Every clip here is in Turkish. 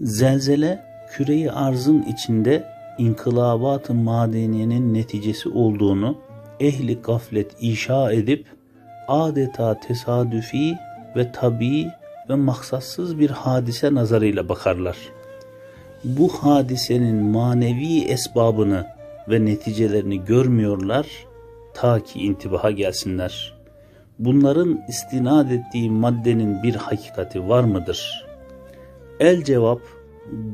Zelzele küreyi arzın içinde inkılabat-ı madeniyenin neticesi olduğunu ehli gaflet inşa edip adeta tesadüfi ve tabii ve maksatsız bir hadise nazarıyla bakarlar. Bu hadisenin manevi esbabını ve neticelerini görmüyorlar ta ki intibaha gelsinler. Bunların istinad ettiği maddenin bir hakikati var mıdır? El cevap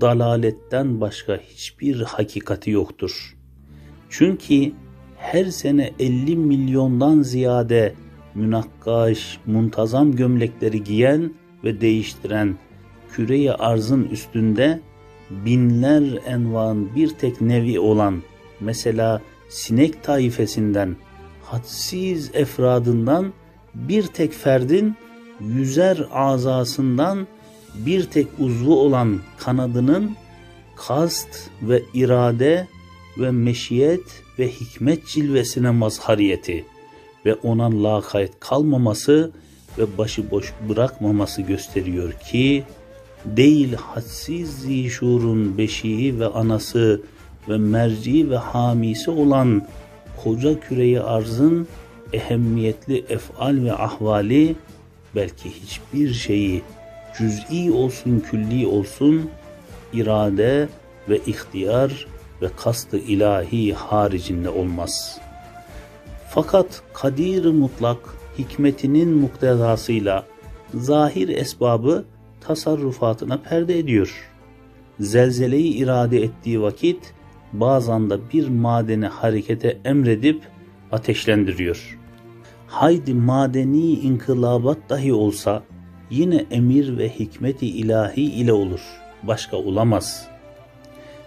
dalaletten başka hiçbir hakikati yoktur. Çünkü her sene 50 milyondan ziyade münakkaş, muntazam gömlekleri giyen ve değiştiren küreyi arzın üstünde binler envan bir tek nevi olan mesela sinek taifesinden hadsiz efradından bir tek ferdin yüzer azasından bir tek uzvu olan kanadının kast ve irade ve meşiyet ve hikmet cilvesine mazhariyeti ve ona lakayt kalmaması ve başıboş bırakmaması gösteriyor ki değil hadsiz zişurun beşiği ve anası ve merci ve hamisi olan koca küreyi arzın ehemmiyetli efal ve ahvali belki hiçbir şeyi cüz'i olsun külli olsun irade ve ihtiyar ve kastı ilahi haricinde olmaz. Fakat kadir mutlak hikmetinin muktezasıyla zahir esbabı tasarrufatına perde ediyor. Zelzeleyi irade ettiği vakit bazen de bir madeni harekete emredip ateşlendiriyor. Haydi madeni inkılabat dahi olsa yine emir ve hikmeti ilahi ile olur. Başka olamaz.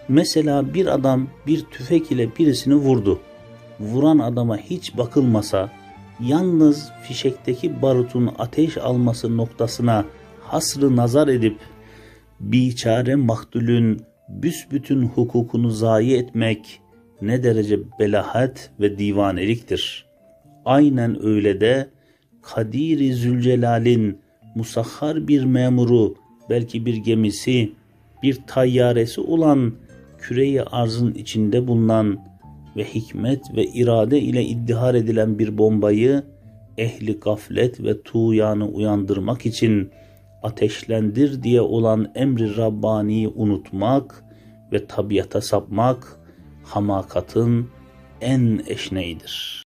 Mesela bir adam bir tüfek ile birisini vurdu. Vuran adama hiç bakılmasa, yalnız fişekteki barutun ateş alması noktasına hasrı nazar edip biçare maktulün büsbütün hukukunu zayi etmek ne derece belahat ve divaneliktir. Aynen öyle de Kadiri Zülcelal'in musahhar bir memuru, belki bir gemisi, bir tayyaresi olan küreyi arzın içinde bulunan ve hikmet ve irade ile iddihar edilen bir bombayı ehli gaflet ve tuğyanı uyandırmak için ateşlendir diye olan emri Rabbani'yi unutmak ve tabiata sapmak hamakatın en eşneğidir.